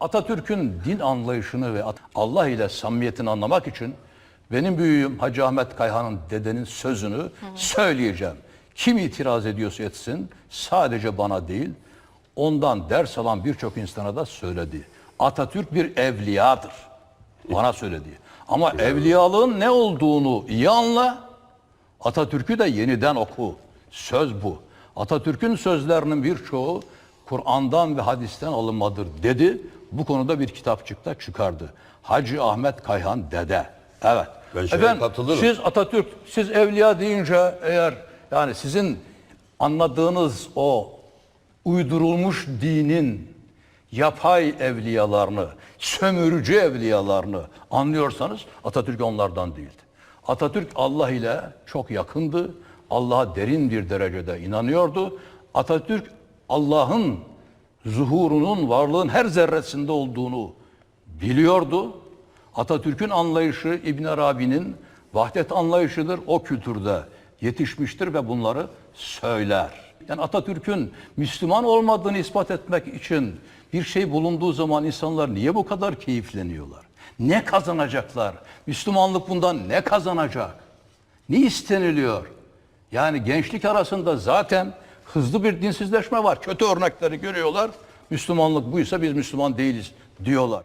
Atatürk'ün din anlayışını ve Allah ile samimiyetini anlamak için benim büyüğüm Hacı Ahmet Kayhan'ın dedenin sözünü söyleyeceğim. Kim itiraz ediyorsa etsin sadece bana değil ondan ders alan birçok insana da söyledi. Atatürk bir evliyadır. Bana söyledi. Ama evliyalığın ne olduğunu iyi anla. Atatürk'ü de yeniden oku. Söz bu. Atatürk'ün sözlerinin birçoğu Kur'an'dan ve hadisten alınmadır dedi. Bu konuda bir kitapçıkta çıkardı. Hacı Ahmet Kayhan Dede. Evet. Ben şeye katılırım. siz Atatürk, siz evliya deyince eğer yani sizin anladığınız o uydurulmuş dinin yapay evliyalarını, sömürücü evliyalarını anlıyorsanız Atatürk onlardan değildi. Atatürk Allah ile çok yakındı. Allah'a derin bir derecede inanıyordu. Atatürk Allah'ın zuhurunun, varlığın her zerresinde olduğunu biliyordu. Atatürk'ün anlayışı İbn Arabi'nin vahdet anlayışıdır. O kültürde yetişmiştir ve bunları söyler. Yani Atatürk'ün Müslüman olmadığını ispat etmek için bir şey bulunduğu zaman insanlar niye bu kadar keyifleniyorlar? Ne kazanacaklar? Müslümanlık bundan ne kazanacak? Ne isteniliyor? Yani gençlik arasında zaten hızlı bir dinsizleşme var. Kötü örnekleri görüyorlar. Müslümanlık buysa biz Müslüman değiliz diyorlar.